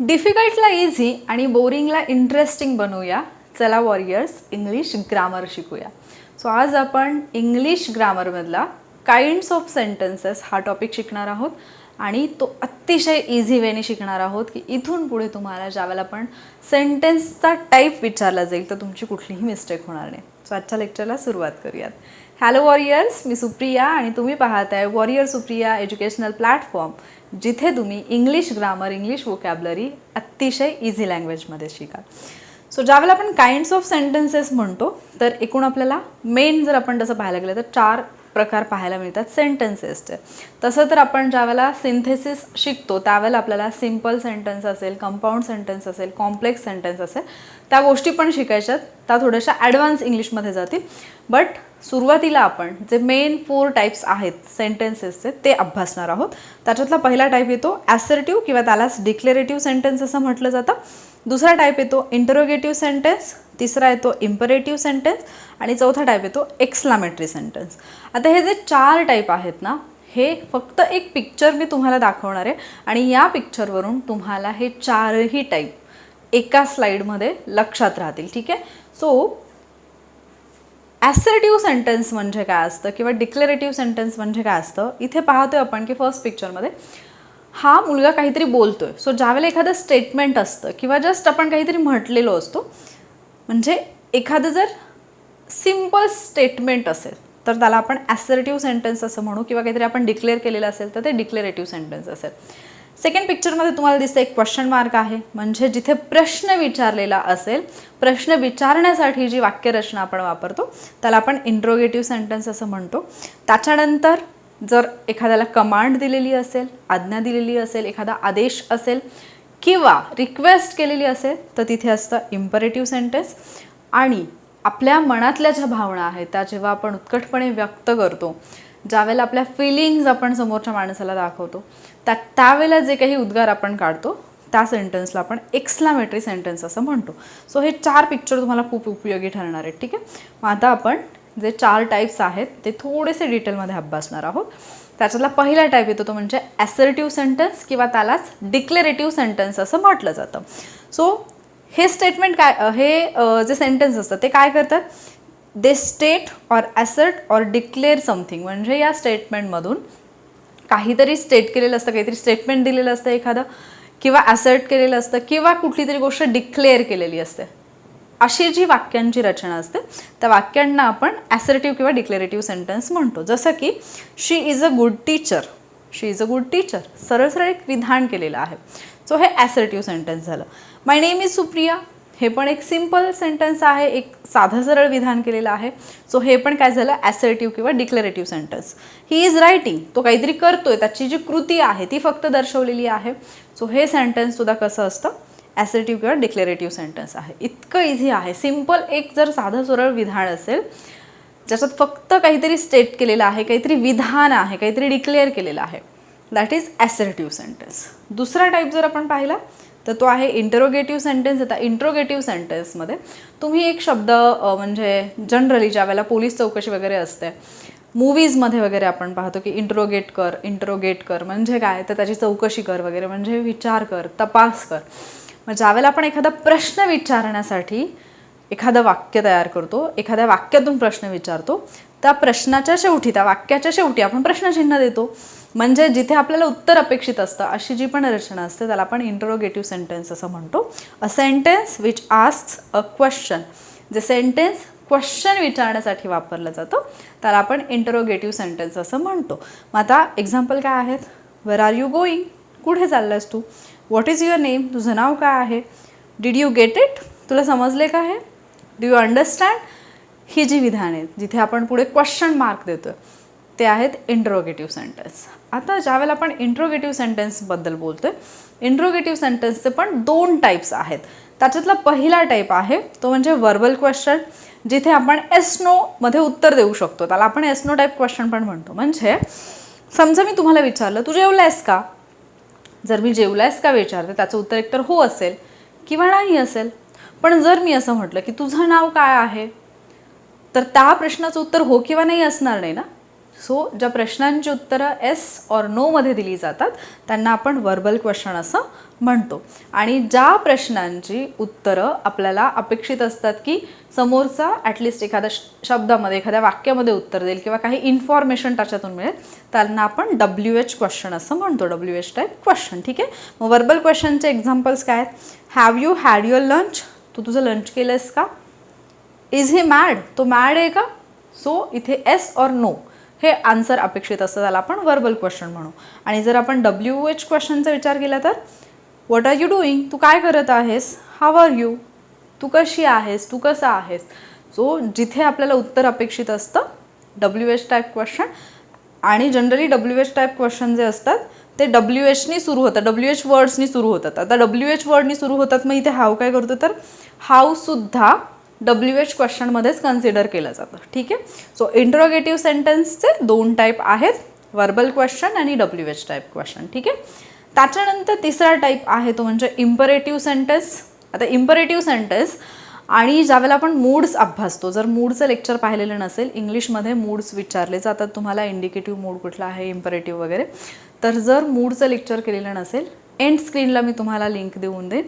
डिफिकल्टला easy आणि बोरिंगला interesting बनवूया. चला वॉरियर्स इंग्लिश ग्रामर शिकूया. सो आज आपण इंग्लिश ग्रामरमधला काइंड्स ऑफ सेंटेन्सेस हा टॉपिक शिकणार आहोत. आणि तो अतिशय इझी वेने शिकणार आहोत की इथून पुढे तुम्हाला ज्यावेळेला पण सेंटेन्सचा टाईप विचारला जाईल तर तुमची कुठलीही मिस्टेक होणार नाही. सो आजच्या लेक्चरला सुरुवात करूयात. हॅलो वॉरियर्स मी सुप्रिया आणि तुम्ही पाहत आहे वॉरियर सुप्रिया एज्युकेशनल प्लॅटफॉर्म जिथे तुम्ही इंग्लिश ग्रामर इंग्लिश वोकॅबलरी अतिशय इझी लँग्वेजमध्ये शिकाल सो ज्यावेळेला आपण काइंड्स ऑफ सेंटेन्सेस म्हणतो तर एकूण आपल्याला मेन जर आपण तसं पाहायला गेलं तर चार प्रकार पाहायला मिळतात सेंटेन्सेसचे तसं तर आपण ज्यावेळेला सिंथेसिस शिकतो त्यावेळेला आपल्याला सिंपल सेंटेन्स असेल कंपाऊंड सेंटेन्स असेल कॉम्प्लेक्स सेंटेन्स असेल त्या गोष्टी पण शिकायच्यात. त्या थोड्याशा ॲडव्हान्स इंग्लिशमध्ये जातील. बट सुरुवातीला आपण जे मेन फोर टाईप्स आहेत सेंटेन्सेसचे ते अभ्यासणार आहोत. त्याच्यातला पहिला टाईप येतो ॲसर्टिव्ह किंवा त्यालाच डिक्लेरेटिव्ह सेंटेन्स असं म्हटलं जातं. दुसरा टाईप येतो इंटरोगेटिव्ह सेंटेन्स तिसरा येतो इम्परेटिव्ह सेंटेन्स आणि चौथा टाईप येतो एक्सलामेटरी सेंटेन्स आता हे जे चार टाईप आहेत ना हे फक्त एक पिक्चर मी तुम्हाला दाखवणार आहे आणि या पिक्चरवरून तुम्हाला हे चारही टाईप एका स्लाईडमध्ये लक्षात राहतील ठीक आहे? सो ॲसर्टिव्ह सेंटेन्स म्हणजे काय असतं किंवा डिक्लेरेटिव्ह सेंटेन्स म्हणजे काय असतं? इथे पाहतोय आपण की फर्स्ट पिक्चरमध्ये हा मुलगा काहीतरी बोलतोय. सो ज्यावेळेला एखादं स्टेटमेंट असतं किंवा जस्ट आपण काहीतरी म्हटलेलो असतो म्हणजे एखादं जर सिंपल स्टेटमेंट असेल तर त्याला आपण ॲसर्टिव्ह सेंटेन्स असं म्हणू किंवा काहीतरी आपण डिक्लेअर केलेलं असेल तर ते डिक्लेरेटिव्ह सेंटेन्स असेल. सेकंड पिक्चरमध्ये तुम्हाला दिसतं एक क्वेश्चन मार्क आहे. म्हणजे जिथे प्रश्न विचारलेला असेल प्रश्न विचारण्यासाठी जी वाक्यरचना आपण वापरतो त्याला आपण इंट्रोगेटिव्ह सेंटेन्स असं म्हणतो. त्याच्यानंतर जर एखाद्याला कमांड दिलेली असेल आज्ञा दिलेली असेल एखादा आदेश असेल किंवा रिक्वेस्ट केलेली असेल तर तिथे असतं इम्परेटिव्ह सेंटेन्स आणि आपल्या मनातल्या ज्या भावना आहेत त्या जेव्हा आपण उत्कटपणे व्यक्त करतो ज्यावेळेला आपल्या फिलिंग्ज आपण समोरच्या माणसाला दाखवतो त्या त्यावेळेला जे काही उद्गार आपण काढतो त्या सेंटेन्सला आपण एक्सलामेटरी सेंटेन्स असं म्हणतो. सो हे चार पिक्चर तुम्हाला खूप उपयोगी ठरणार आहेत ठीक आहे? मग आता आपण जे चार टाईप्स आहेत ते थोडेसे डिटेलमध्ये अभ्यासणार आहोत. त्याच्यातला पहिला टाईप येतो तो म्हणजे ॲसर्टिव्ह सेंटेन्स किंवा त्यालाच डिक्लेरेटिव्ह सेंटेन्स असं म्हटलं जातं. सो हे स्टेटमेंट काय हे जे सेंटेन्स असतं ते काय करतात? They state or assert or declare something म्हणजे या स्टेटमेंटमधून काहीतरी स्टेट केलेलं असतं काहीतरी स्टेटमेंट दिलेलं असतं एखादं किंवा ॲसर्ट केलेलं असतं किंवा कुठली तरी गोष्ट डिक्लेअर केलेली असते. अशी जी वाक्यांची रचना असते त्या वाक्यांना आपण ॲसर्टिव्ह किंवा डिक्लेरेटिव्ह सेंटेन्स म्हणतो. जसं की she is a good teacher she is a good teacher सरळ सरळ एक विधान केलेलं आहे. सो हे ॲसर्टिव्ह सेंटेन्स झालं. माय नेम इज सुप्रिया हे पण एक सिंपल सेंटेन्स आहे एक साधं सरळ विधान केलेलं आहे. सो हे पण काय झालं? ॲसर्टिव्ह किंवा declarative sentence he is writing तो काहीतरी करतोय. त्याची जी कृती आहे ती फक्त दर्शवलेली आहे. सो हे सेंटेन्ससुद्धा कसं असतं? ॲसर्टिव्ह किंवा डिक्लेरेटिव्ह सेंटेन्स आहे. इतकं इझी आहे. सिंपल एक जर साधं सरळ विधान असेल ज्याच्यात फक्त काहीतरी स्टेट केलेलं आहे काहीतरी विधान आहे काहीतरी डिक्लेअर केलेलं आहे दॅट इज ॲसर्टिव्ह सेंटेन्स दुसरा टाईप जर आपण पाहिला तर तो आहे इंटरोगेटिव्ह सेंटेन्स आता इंट्रोगेटिव्ह सेंटेन्समध्ये तुम्ही एक शब्द म्हणजे जनरली ज्या वेळेला पोलीस चौकशी वगैरे असते मूवीजमध्ये वगैरे आपण पाहतो की इंट्रोगेट कर इंट्रोगेट कर म्हणजे काय? तर त्याची चौकशी कर वगैरे म्हणजे विचार कर तपास कर. मग ज्यावेळेला आपण एखादा प्रश्न विचारण्यासाठी एखादं वाक्य तयार करतो एखाद्या वाक्यातून प्रश्न विचारतो त्या प्रश्नाच्या शेवटी त्या वाक्याच्या शेवटी आपण प्रश्नचिन्ह देतो. म्हणजे जिथे आपल्याला उत्तर अपेक्षित असतं अशी जी पण रचना असते त्याला आपण इंटरोगेटिव्ह सेंटेन्स असं म्हणतो. A sentence which ask a question जे सेंटेन्स क्वेश्चन विचारण्यासाठी वापरलं जातं त्याला आपण इंटरोगेटिव्ह सेंटेन्स असं म्हणतो. मग आता एक्झाम्पल काय आहेत? वेर आर यू गोईंग कुठे चाललास तू? व्हॉट इज युअर नेम तुझं नाव काय आहे? डिड यू गेट इट तुला समजले का हे? डू यू अंडरस्टँड ही जी विधान आहेत जिथे आपण पुढे क्वेश्चन मार्क देतो ते आहेत इंट्रोगेटिव्ह सेंटेन्स आता ज्यावेळेला आपण इंट्रोगेटिव्ह सेंटेन्सबद्दल बोलतो आहे इंट्रोगेटिव्ह सेंटेन्सचे पण दोन टाईप्स आहेत. त्याच्यातला पहिला टाईप आहे तो म्हणजे वर्बल क्वेश्चन जिथे आपण एसनोमध्ये मध्ये उत्तर देऊ शकतो. त्याला आपण एसनो टाईप क्वेश्चन पण म्हणतो. म्हणजे समजा मी तुम्हाला विचारलं तू जेवलायस का? जर मी जेवलायस का विचारते त्याचं उत्तर एकतर हो असेल किंवा नाही असेल. पण जर मी असं म्हटलं की तुझं नाव काय आहे? तर त्या प्रश्नाचं उत्तर हो किंवा नाही असणार नाही ना? सो ज्या प्रश्नांची उत्तरं एस और नोमध्ये दिली जातात त्यांना आपण वर्बल क्वेश्चन असं म्हणतो. आणि ज्या प्रश्नांची उत्तरं आपल्याला अपेक्षित असतात की समोरचा ॲटलिस्ट एखाद्या श- शब्दामध्ये एखाद्या वाक्यामध्ये उत्तर देईल किंवा काही इन्फॉर्मेशन त्याच्यातून मिळेल त्यांना आपण डब्ल्यू एच क्वेश्चन असं म्हणतो. डब्ल्यू एच टाईप क्वेश्चन ठीक आहे? मग वर्बल क्वेश्चनचे एक्झाम्पल्स काय आहेत? Have you had your lunch तू तुझं लंच केलंस का? इज ही मॅड तो मॅड आहे का? सो इथे एस और नो हे आन्सर अपेक्षित असतं. त्याला आपण वर्बल क्वेश्चन म्हणू. आणि जर आपण डब्ल्यू एच क्वेश्चनचा विचार केला तर वॉट आर यू डुईंग तू काय करत आहेस? हाव आर यू तू कशी आहेस? तू कसा आहेस? सो जिथे आपल्याला उत्तर अपेक्षित असतं डब्ल्यू एच टाईप क्वेश्चन आणि generally W H type question जे असतात ते डब्ल्यू एचनी सुरू होतात. डब्ल्यू एच वर्ड्सनी सुरू होतात. आता डब्ल्यू एच वर्डनी सुरू होतात मग इथे हाव काय करतो तर हावसुद्धा डब्ल्यू एच क्वेश्चनमध्येच कन्सिडर केलं जातं. ठीक आहे? सो इंट्रोगेटिव्ह सेंटेन्सचे दोन टाईप आहेत. वर्बल क्वेश्चन आणि डब्ल्यू एच टाईप क्वेश्चन ठीक आहे? त्याच्यानंतर तिसरा टाईप आहे तो म्हणजे इम्परेटिव्ह सेंटेन्स आता इम्परेटिव्ह सेंटेन्स आणि ज्यावेळेला आपण मूड्स अभ्यासतो जर मूडचं लेक्चर पाहिलेलं नसेल इंग्लिशमध्ये मूड्स विचारले जातात. तुम्हाला इंडिकेटिव्ह मूड कुठला आहे इम्परेटिव्ह वगैरे. तर जर मूडचं लेक्चर केलेलं नसेल एंड स्क्रीनला मी तुम्हाला लिंक देऊन देईन.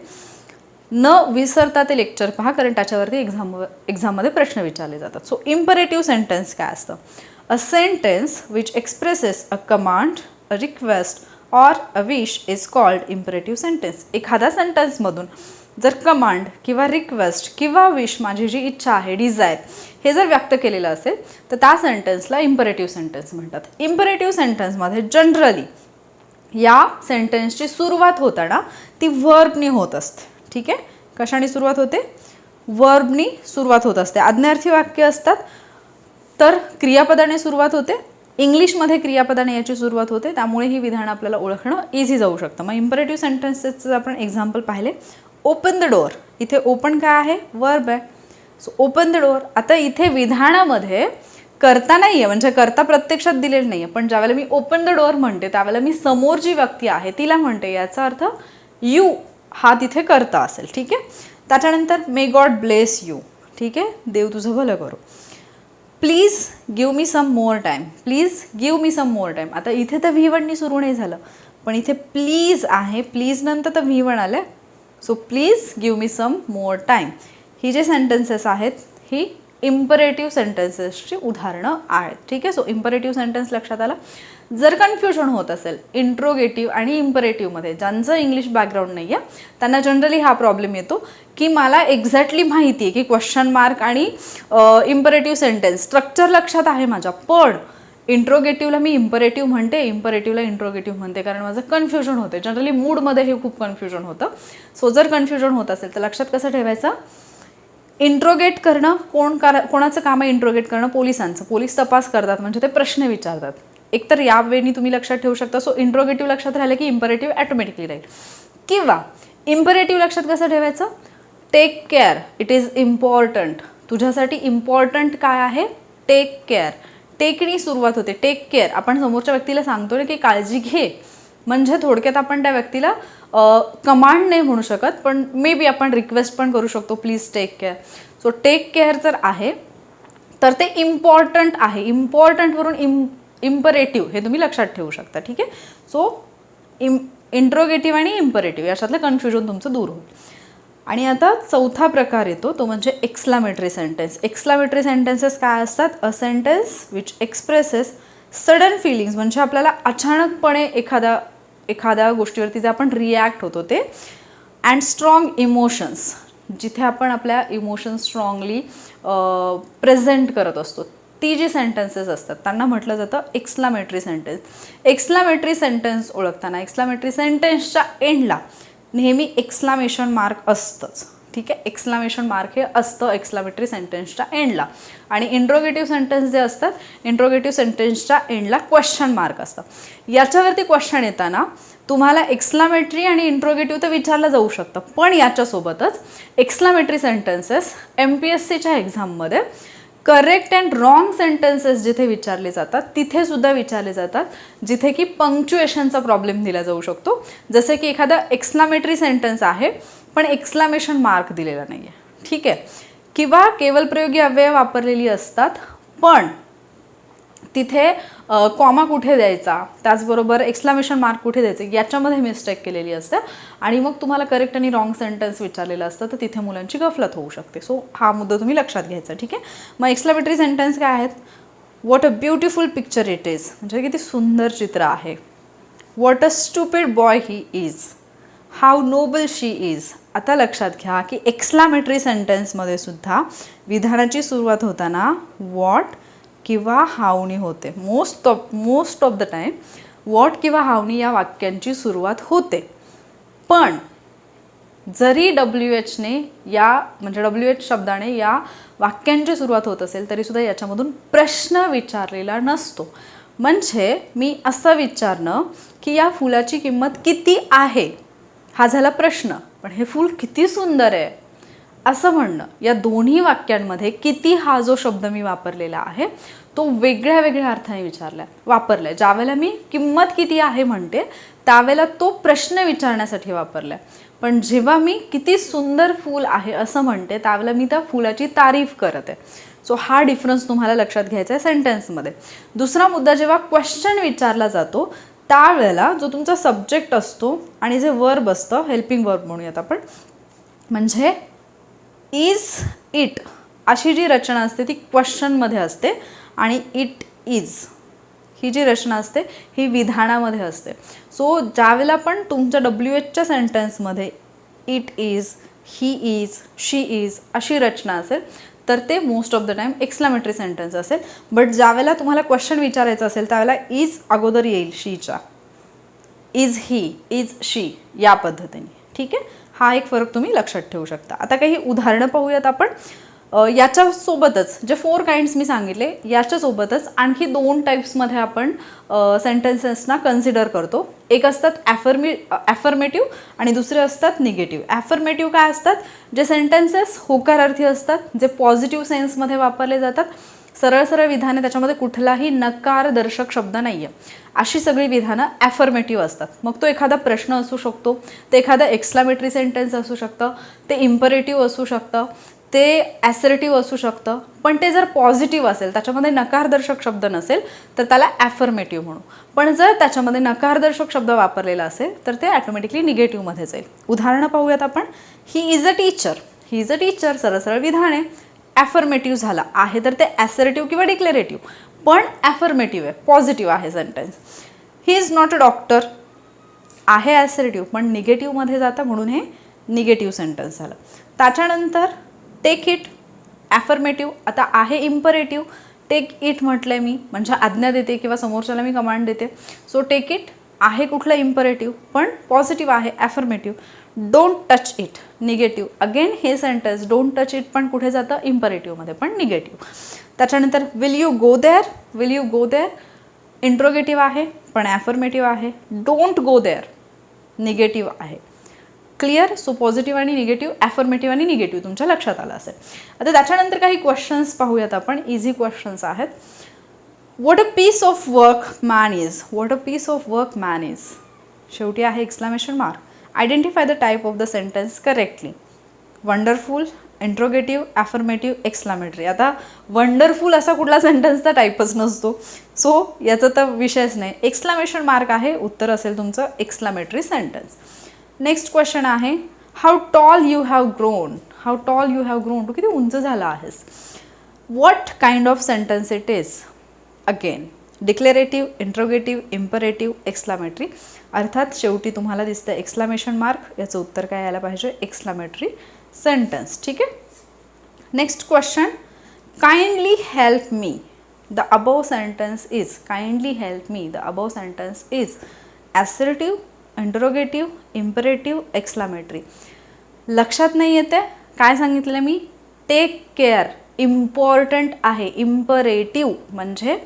न विसरता ते लेक्चर पहा कारण त्याच्यावरती एक्झाम एक्झाममध्ये प्रश्न विचारले जातात. सो इम्परेटिव्ह सेंटेन्स काय असतं? A sentence which expresses a command a request or a wish is called imperative sentence एखाद्या सेंटेन्समधून जर कमांड किंवा रिक्वेस्ट किंवा विश माझी जी इच्छा आहे डिझायर हे जर व्यक्त केलेलं असेल तर त्या सेंटेन्सला इम्परेटिव्ह सेंटेन्स म्हणतात. इम्परेटिव्ह सेंटेन्समध्ये जनरली या सेंटेन्सची सुरुवात होताना ती व्हर्बनी होत असते. ठीक आहे? कशाने सुरुवात होते? वर्बनी सुरुवात होत असते. आज्ञार्थी वाक्य असतात. तर क्रियापदाने सुरुवात होते. इंग्लिशमध्ये क्रियापदाने याची सुरुवात होते. त्यामुळे ही विधानं आपल्याला ओळखणं इझी जाऊ शकतं. मग इम्परेटिव्ह सेंटेन्सेसचं आपण एक्झाम्पल पाहिले. ओपन द डोअर इथे ओपन काय आहे? वर्ब आहे. सो ओपन द डोअर आता इथे विधानामध्ये करता नाही आहे म्हणजे करता प्रत्यक्षात दिलेलं नाही आहे पण ज्यावेळेला मी ओपन द डोअर म्हणते त्यावेळेला मी समोर जी व्यक्ती आहे तिला म्हणते. याचा अर्थ यू हा तिथे करता असेल ठीक आहे? त्याच्यानंतर मे गॉड ब्लेस यू ठीक आहे? देव तुझं भलं करू. Please give me some more time please give me some more time आता इथे तर व्ही सुरू नाही झालं पण इथे प्लीज आहे. प्लीज नंतर तर व्ही वन आलं so please give me some more time ही जे सेंटेन्सेस आहेत ही इम्परेटिव्ह सेंटेन्सेसची उदाहरणं आहेत. ठीक आहे? सो इम्परेटिव्ह सेंटेन्स लक्षात आला. जर कन्फ्युजन होत असेल इंट्रोगेटिव्ह आणि इम्परेटिव्हमध्ये ज्यांचं इंग्लिश बॅकग्राऊंड नाही आहे त्यांना जनरली हा प्रॉब्लेम येतो की मला एक्झॅक्टली माहिती आहे की क्वेश्चन मार्क आणि इम्परेटिव्ह सेंटेन्स स्ट्रक्चर लक्षात आहे माझ्या. पण इंट्रोगेटिव्हला मी इम्परेटिव्ह म्हणते इम्परेटिव्हला इंट्रोगेटिव्ह म्हणते कारण माझं कन्फ्युजन होते जनरली मूडमध्ये हे खूप कन्फ्युजन होतं. सो जर कन्फ्युजन होत असेल तर लक्षात कसं ठेवायचं? इंट्रोगेट करणं कोण करा कोणाचं काम आहे इंट्रोगेट करणं? पोलिसांचं. पोलीस तपास करतात म्हणजे ते प्रश्न विचारतात. एकतर या वेळी तुम्ही लक्षात ठेवू शकता. सो इंट्रोगेटिव्ह लक्षात राहिलं की इम्परेटिव्ह ॲटोमॅटिकली राहील. किंवा इम्परेटिव्ह लक्षात कसं ठेवायचं? Take care it is important तुझ्यासाठी इम्पॉर्टंट काय आहे? टेक केअर टेकनी सुरुवात होते. टेक केअर आपण समोरच्या व्यक्तीला सांगतो ना की काळजी घे. म्हणजे थोडक्यात आपण त्या व्यक्तीला कमांड नाही म्हणू शकत पण मे बी आपण रिक्वेस्ट पण करू शकतो. Please take care so take care जर आहे तर ते इम्पॉर्टंट आहे. इम्पॉर्टंटवरून इम इम्परेटिव्ह हे तुम्ही लक्षात ठेवू शकता ठीक आहे? सो इम इंट्रोगेटिव्ह आणि इम्परेटिव्ह याच्यातलं कन्फ्युजन तुमचं दूर होईल. आणि आता चौथा प्रकार येतो तो म्हणजे एक्स्लामेटरी सेंटेन्स एक्स्लामेटरी सेंटेन्सेस काय असतात? A sentence which expresses sudden feelings म्हणजे आपल्याला अचानकपणे एखाद्या एखाद्या गोष्टीवरती जे आपण रिॲक्ट होतो ते अँड स्ट्रॉंग इमोशन्स जिथे आपण आपल्या इमोशन्स स्ट्रॉंगली प्रेझेंट करत असतो. ती जी सेंटेन्सेस असतात त्यांना म्हटलं जातं एक्स्लामेटरी सेंटेन्स एक्स्लामेटरी सेंटेन्स ओळखताना एक्स्लामेटरी सेंटेन्सच्या एंडला नेहमी एक्स्लामेशन मार्क असतंच. ठीक आहे? एक्स्लामेशन मार्क हे असतं एक्स्लामेटरी सेंटेन्सच्या एंडला आणि इंट्रोगेटिव्ह सेंटेन्स जे असतात इंट्रोगेटिव्ह सेंटेन्सच्या एंडला क्वेश्चन मार्क असतं. याच्यावरती क्वेश्चन येताना तुम्हाला एक्स्लामेटरी आणि इंट्रोगेटिव्ह तर विचारलं जाऊ शकतं. पण याच्यासोबतच exclamatory sentences M P S सीच्या एक्झाममध्ये करेक्ट अँड रॉंग सेंटेन्सेस जिथे विचारले जातात तिथे सुद्धा विचारले जातात जिथे की पंक्च्युएशनचा प्रॉब्लेम दिला जाऊ शकतो. जसे की एखादा एक्स्लामेटरी सेंटेन्स आहे पण एक्स्लामेशन मार्क दिलेला नाही आहे ठीक आहे? किंवा केवल प्रयोगी अव्यय वापरलेली असतात पण तिथे कॉमा कुठे द्यायचा? त्याचबरोबर एक्सक्लामेशन मार्क कुठे द्यायचे? याच्यामध्ये मिस्टेक केलेली असते. आणि मग तुम्हाला करेक्ट आणि रॉंग सेंटेन्स विचारलेलं असतं तर तिथे मुलांची गफलत होऊ शकते. सो हा मुद्दा तुम्ही लक्षात घ्यायचा ठीक आहे? मग एक्सक्लामेटरी सेंटेन्स काय आहेत? What a beautiful picture it is म्हणजे किती सुंदर चित्र आहे. What a stupid boy he is how noble she is आता लक्षात घ्या की एक्सक्लामेटरी सेंटेन्समध्ये सुद्धा विधानाची सुरुवात होताना वॉट किंवा हावणी होते. Most of most of the time what किंवा हावनी या वाक्यांची सुरुवात होते. पण जरी डब्ल्यू एचने या म्हणजे डब्ल्यू एच शब्दाने या वाक्यांची सुरुवात होत असेल तरीसुद्धा याच्यामधून प्रश्न विचारलेला नसतो. म्हणजे मी असं विचारणं की या फुलाची किंमत किती आहे? हा झाला प्रश्न. पण हे फूल किती सुंदर आहे. असं म्हणणं या दोन्ही वाक्यांमध्ये किती हा जो शब्द मी वापरलेला आहे तो वेगळ्या वेगळ्या अर्थाने विचारला वापरलाय. ज्यावेळेला मी किंमत किती आहे म्हणते त्यावेळेला तो प्रश्न विचारण्यासाठी वापरलाय. पण जेव्हा मी किती सुंदर फूल आहे असं म्हणते त्यावेळेला मी त्या फुलाची तारीफ करत. आहे सो हा डिफरन्स तुम्हाला लक्षात घ्यायचा आहे सेंटेन्समध्ये दुसरा मुद्दा जेव्हा क्वेश्चन विचारला जातो त्यावेळेला जो तुमचा सब्जेक्ट असतो आणि जे वर्ब असतं हेल्पिंग वर्ब म्हणूयात आपण म्हणजे इज इट अशी जी रचना असते ती क्वेश्चनमध्ये असते. आणि इट इज ही जी रचना असते ही विधानामध्ये असते. सो ज्यावेळेला पण तुमच्या डब्ल्यू एचच्या सेंटेन्समध्ये it is he is she is अशी रचना असेल तर ते most of the time exclamatory sentence असेल. बट ज्यावेळेला तुम्हाला क्वेश्चन विचारायचं असेल त्यावेळेला इज अगोदर येईल शीच्या इज ही इज शी या पद्धतीने. ठीक आहे? हा एक फरक तुम्ही लक्षात ठेवू शकता. आता काही उदाहरणं पाहूयात आपण. याच्यासोबतच जे फोर काइंड्स मी सांगितले याच्यासोबतच आणखी दोन टाईप्समध्ये आपण सेंटेन्सेसना कन्सिडर करतो. एक असतात ॲफर्मी ॲफर्मेटिव्ह आणि दुसरे असतात निगेटिव्ह ॲफर्मेटिव्ह काय असतात? जे सेंटेन्सेस होकारार्थी असतात जे पॉझिटिव्ह सेन्समध्ये वापरले जातात सरळ सरळ विधाने त्याच्यामध्ये कुठलाही नकारदर्शक शब्द नाही आहे अशी सगळी विधानं ॲफर्मेटिव्ह असतात. मग तो एखादा प्रश्न असू शकतो ते एखादं एक्स्लामेटरी सेंटेन्स असू शकतं ते इम्परेटिव्ह असू शकतं ते ॲसरेटिव्ह असू शकतं पण ते जर पॉझिटिव्ह असेल त्याच्यामध्ये नकारदर्शक शब्द नसेल तर त्याला ॲफर्मेटिव्ह म्हणू. पण जर त्याच्यामध्ये नकारदर्शक शब्द वापरलेला असेल तर ते ॲटोमॅटिकली निगेटिव्हमध्ये जाईल उदाहरणं पाहूयात आपण. He is a teacher he is a teacher सरळ सरळ विधान. आहे ॲफर्मेटिव्ह झाला. आहे तर ते ॲसरेटिव्ह किंवा डिक्लेरेटिव्ह पण ॲफर्मेटिव्ह आहे पॉझिटिव्ह आहे sentence he is not a doctor आहे ॲसरेटिव्ह पण निगेटिव्हमध्ये जातं म्हणून हे निगेटिव्ह सेंटेन्स झालं. त्याच्यानंतर टेक इट ॲफर्मेटिव्ह आता आहे इम्परेटिव्ह टेक इट म्हटलंय मी म्हणजे आज्ञा देते किंवा समोरच्याला मी कमांड देते. सो टेक इट आहे कुठलं इम्परेटिव्ह पण पॉझिटिव्ह आहे affirmative don't touch it negative again हे सेंटेन्स डोंट टच इट पण कुठे जातं? इम्परेटिव्हमध्ये पण निगेटिव्ह त्याच्यानंतर will you go there will you go there interrogative आहे पण ॲफर्मेटिव्ह आहे. डोंट गो देअर निगेटिव्ह आहे. क्लिअर सो पॉझिटिव्ह आणि निगेटिव्ह ॲफर्मेटिव्ह आणि निगेटिव्ह तुमच्या लक्षात आलं असेल. आता त्याच्यानंतर काही क्वेश्चन्स पाहूयात आपण. इझी क्वेश्चन्स आहेत. What a piece of work man is what a piece of work man is शेवटी आहे exclamation mark identify the type of the sentence correctly wonderful interrogative affirmative exclamatory आता वंडरफुल असा कुठला सेंटेन्सचा टाईपच नसतो. So याचा तर विषयच नाही. एक्सलामेशन मार्क आहे उत्तर असेल तुमचं एक्सलामेटरी सेंटेन्स नेक्स्ट क्वेश्चन आहे how tall you have grown how tall you have grown तू किती उंच झाला आहेस? What kind of sentence it is again declarative interrogative imperative exclamatory अर्थात शेवटी तुम्हाला दिसतं एक्स्लामेशन मार्क याचं उत्तर काय यायला पाहिजे? एक्स्लामेट्री सेंटेन्स ठीक आहे? Next question kindly help me the above sentence is kindly help me the above sentence is assertive interrogative imperative exclamatory लक्षात नाही येते काय सांगितलं मी? टेक केअर इम्पॉर्टंट आहे. इम्परेटिव्ह म्हणजे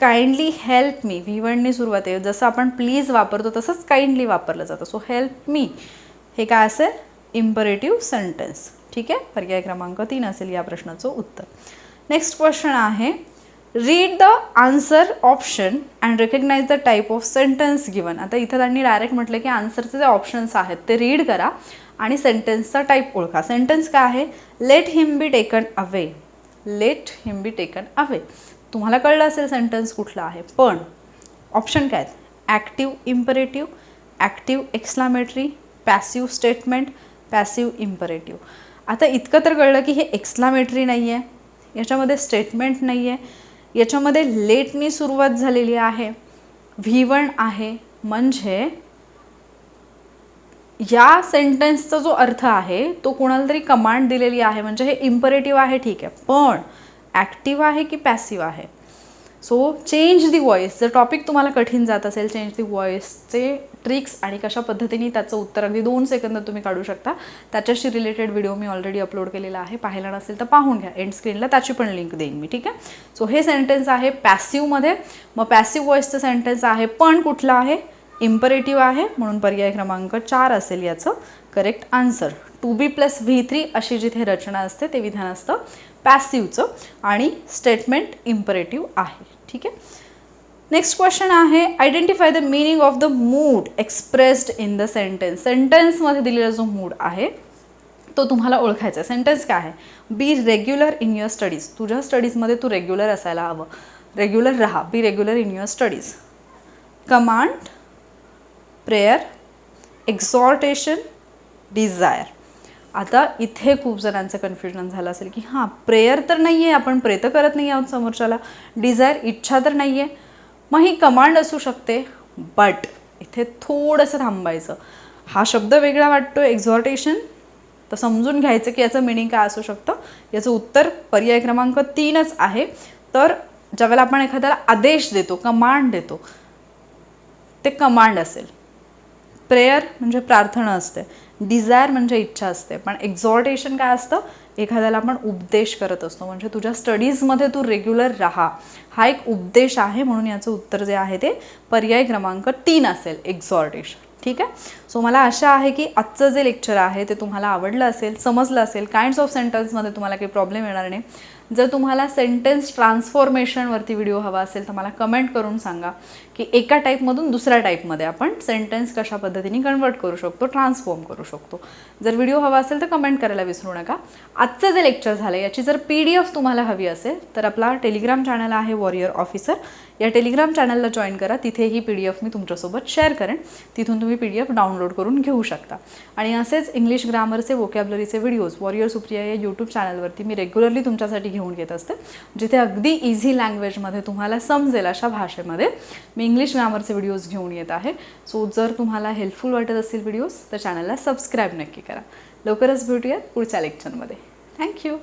काइंडली हेल्प मी व्ही सुरुवात आहे. जसं आपण प्लीज वापरतो तसंच काइंडली वापरलं जातं. सो हेल्प मी हे काय असेल? इम्परेटिव्ह सेंटेन्स ठीक आहे? पर्याय क्रमांक तीन असेल या प्रश्नाचं उत्तर. नेक्स्ट क्वेश्चन आहे. Read the answer option and recognise the type of sentence given आता इथं त्यांनी डायरेक्ट म्हटलं की आन्सरचे जे ऑप्शन्स आहेत ते रीड करा आणि सेंटेन्सचा टाईप ओळखा. सेंटेन्स काय आहे? Let him be taken away let him be taken away तुम्हाला कळलं असेल सेंटेन्स कुठला आहे. पण ऑप्शन काय आहेत? Active imperative active exclamatory passive statement passive imperative आता इतकं तर कळलं की हे एक्स्लामेटरी नाही आहे याच्यामध्ये स्टेटमेंट नाही आहे याच्यामध्ये लेटनी सुरुवात झालेली आहे. व्ही वन आहे. म्हणजे या सेंटेन्सचा जो अर्थ आहे तो कोणाला तरी कमांड दिलेली आहे. म्हणजे हे इम्परेटिव्ह आहे ठीक आहे. पण ॲक्टिव्ह आहे की पॅसिव्ह आहे? सो चेंज दी व्हॉइस जर टॉपिक तुम्हाला कठीण जात असेल चेंज दी व्हॉइसचे ट्रिक्स आणि कशा पद्धतीने त्याचं उत्तर अगदी दोन सेकंद तुम्ही काढू शकता. त्याच्याशी रिलेटेड व्हिडिओ मी ऑलरेडी अपलोड केलेला आहे. पाहिला नसेल तर पाहून घ्या. एंड स्क्रीनला त्याची पण लिंक देईन मी ठीक आहे? सो हे सेंटेन्स आहे पॅसिव्हमध्ये मग पॅसिव्ह व्हॉइसचं सेंटेन्स आहे पण कुठलं आहे? इम्परेटिव्ह आहे. म्हणून पर्याय क्रमांक चार असेल याचं correct answer to be plus V three अशी जिथे रचना असते ते विधान असतं पॅसिव्हचं आणि स्टेटमेंट इम्परेटिव्ह आहे. ठीक आहे? नेक्स्ट क्वेश्चन आहे identify the meaning of the mood expressed in the sentence सेंटेन्समध्ये दिलेला जो मूड आहे तो तुम्हाला ओळखायचा आहे. सेंटेन्स काय आहे? Be regular in your studies तुझ्या स्टडीजमध्ये तू रेग्युलर असायला हवं. रेग्युलर राहा. Be regular in your studies command prayer exhortation desire आता इथे खूप जणांचं कन्फ्युजन झालं असेल की हां प्रेयर तर नाही आहे आपण प्रे तर करत नाही आहोत समोरच्याला. डिझायर इच्छा तर नाही आहे मग ही कमांड असू शकते बट इथे थोडंसं थांबायचं. हा शब्द वेगळा वाटतो एक्झॉर्टेशन तर समजून घ्यायचं की याचं मिनिंग काय असू शकतं. याचं उत्तर पर्याय क्रमांक तीनच आहे. तर ज्यावेळेला आपण एखाद्याला आदेश देतो कमांड देतो ते कमांड असेल. प्रेयर म्हणजे प्रार्थना असते. डिझायर म्हणजे इच्छा असते. पण एक्झॉर्टेशन काय असतं? एखाद्याला आपण उपदेश करत असतो. म्हणजे तुझ्या स्टडीजमध्ये तू रेग्युलर राहा. हा एक उपदेश आहे म्हणून याचं उत्तर जे आहे ते पर्याय क्रमांक तीन असेल एक्झॉर्टेशन. ठीक आहे? सो मला आशा आहे की आजचं जे लेक्चर आहे ते तुम्हाला आवडलं असेल समजलं असेल. काइंड्स ऑफ सेंटेन्समध्ये तुम्हाला काही प्रॉब्लेम येणार नाही. जर तुम्हाला सेंटेन्स ट्रान्सफॉर्मेशनवरती व्हिडिओ हवा असेल तर मला कमेंट करून सांगा. की एका टाईपमधून दुसऱ्या टाईपमध्ये आपण सेंटेन्स कशा पद्धतीने कन्वर्ट करू शकतो ट्रान्सफॉर्म करू शकतो. जर व्हिडिओ हवा असेल तर कमेंट करायला विसरू नका. आजचं जे लेक्चर झालं याची जर पी डी एफ तुम्हाला हवी असेल तर आपला टेलिग्राम चॅनल आहे वॉरियर ऑफिसर या टेलिग्राम चॅनलला जॉईन करा. तिथे ही पी डी एफ मी तुमच्यासोबत शेअर करेन. तिथून तुम्ही पी डी एफ डाउनलोड करून घेऊ शकता. आणि असेच इंग्लिश ग्रामरचे वोकॅबलरीचे व्हिडिओज वॉरियर सुप्रिया या यूट्यूब चॅनलवरती मी रेग्युलरली तुमच्यासाठी घेऊन घेत असते जिथे अगदी इझी लँग्वेजमध्ये तुम्हाला समजेल अशा भाषेमध्ये. मी इंग्लिश ग्रामरचे व्हिडिओज घेऊन येत आहे सो जर तुम्हाला हेल्पफुल वाटत असतील व्हिडिओज तर चॅनलला सबस्क्राईब नक्की करा. लवकरच भेटूयात पुढच्या लेक्चरमध्ये थँक्यू